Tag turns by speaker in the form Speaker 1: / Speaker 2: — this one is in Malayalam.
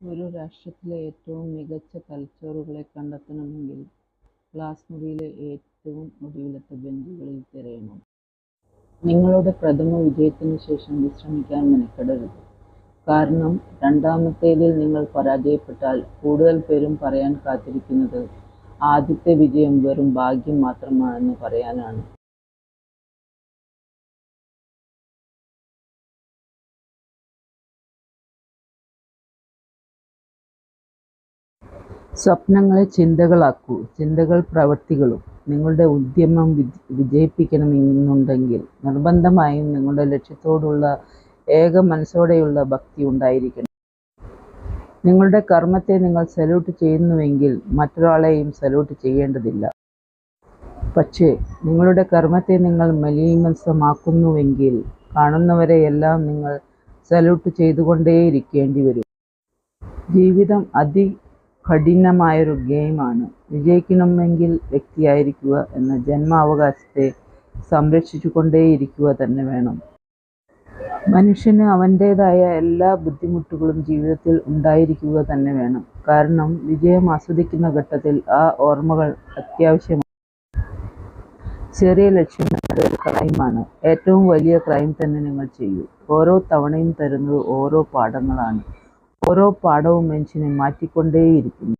Speaker 1: ഒരു രാഷ്ട്രത്തിലെ ഏറ്റവും മികച്ച തലച്ചോറുകളെ കണ്ടെത്തണമെങ്കിൽ ക്ലാസ് മുറിയിലെ ഏറ്റവും ഒടുവിലത്തെ ബെഞ്ചുകളിൽ തിരയണം. നിങ്ങളുടെ പ്രഥമ വിജയത്തിന് ശേഷം വിശ്രമിക്കാൻ മെനക്കെടരുത്. കാരണം രണ്ടാമത്തേതിൽ നിങ്ങൾ പരാജയപ്പെട്ടാൽ കൂടുതൽ പേരും പറയാൻ കാത്തിരിക്കുന്നത് ആദ്യത്തെ വിജയം വെറും ഭാഗ്യം മാത്രമാണെന്ന് പറയാനാണ്. സ്വപ്നങ്ങളെ ചിന്തകളാക്കൂ. ചിന്തകൾ പ്രവൃത്തികളും. നിങ്ങളുടെ ഉദ്യമം വിജയിപ്പിക്കണമെന്നുണ്ടെങ്കിൽ നിർബന്ധമായും നിങ്ങളുടെ ലക്ഷ്യത്തോടുള്ള ഏക മനസ്സോടെയുള്ള ഭക്തി ഉണ്ടായിരിക്കണം. നിങ്ങളുടെ കർമ്മത്തെ നിങ്ങൾ സല്യൂട്ട് ചെയ്യുന്നുവെങ്കിൽ മറ്റൊരാളെയും സല്യൂട്ട് ചെയ്യേണ്ടതില്ല. പക്ഷേ നിങ്ങളുടെ കർമ്മത്തെ നിങ്ങൾ മലീമസമാക്കുന്നുവെങ്കിൽ കാണുന്നവരെയെല്ലാം നിങ്ങൾ സല്യൂട്ട് ചെയ്തുകൊണ്ടേയിരിക്കേണ്ടി വരും ജീവിതം അതികഠിനമായൊരു ഗെയിമാണ്. വിജയിക്കണമെങ്കിൽ വ്യക്തിയായിരിക്കുക എന്ന ജന്മാവകാശത്തെ സംരക്ഷിച്ചുകൊണ്ടേയിരിക്കുക തന്നെ വേണം. മനുഷ്യന് അവന്റേതായ എല്ലാ ബുദ്ധിമുട്ടുകളും ജീവിതത്തിൽ ഉണ്ടായിരിക്കുക തന്നെ വേണം. കാരണം വിജയം ആസ്വദിക്കുന്ന ഘട്ടത്തിൽ ആ ഓർമ്മകൾ അത്യാവശ്യമാണ്. ചെറിയ ലക്ഷ്യം ഒരു ക്രൈമാണ്. ഏറ്റവും വലിയ ക്രൈം തന്നെ നിങ്ങൾ ചെയ്യൂ. ഓരോ തവണയും തരുന്നത് ഓരോ പാഠങ്ങളാണ്. ഓരോ പാഠവും മനുഷ്യനെ മാറ്റിക്കൊണ്ടേയിരിക്കുന്നു.